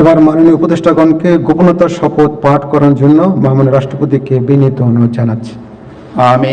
এবার মাননীয় উপদেষ্টাগণকে গোপনতার শপথ পাঠ করার জন্য মাননীয় রাষ্ট্রপতিকে বিনীত অনুরোধ জানাচ্ছি। আমি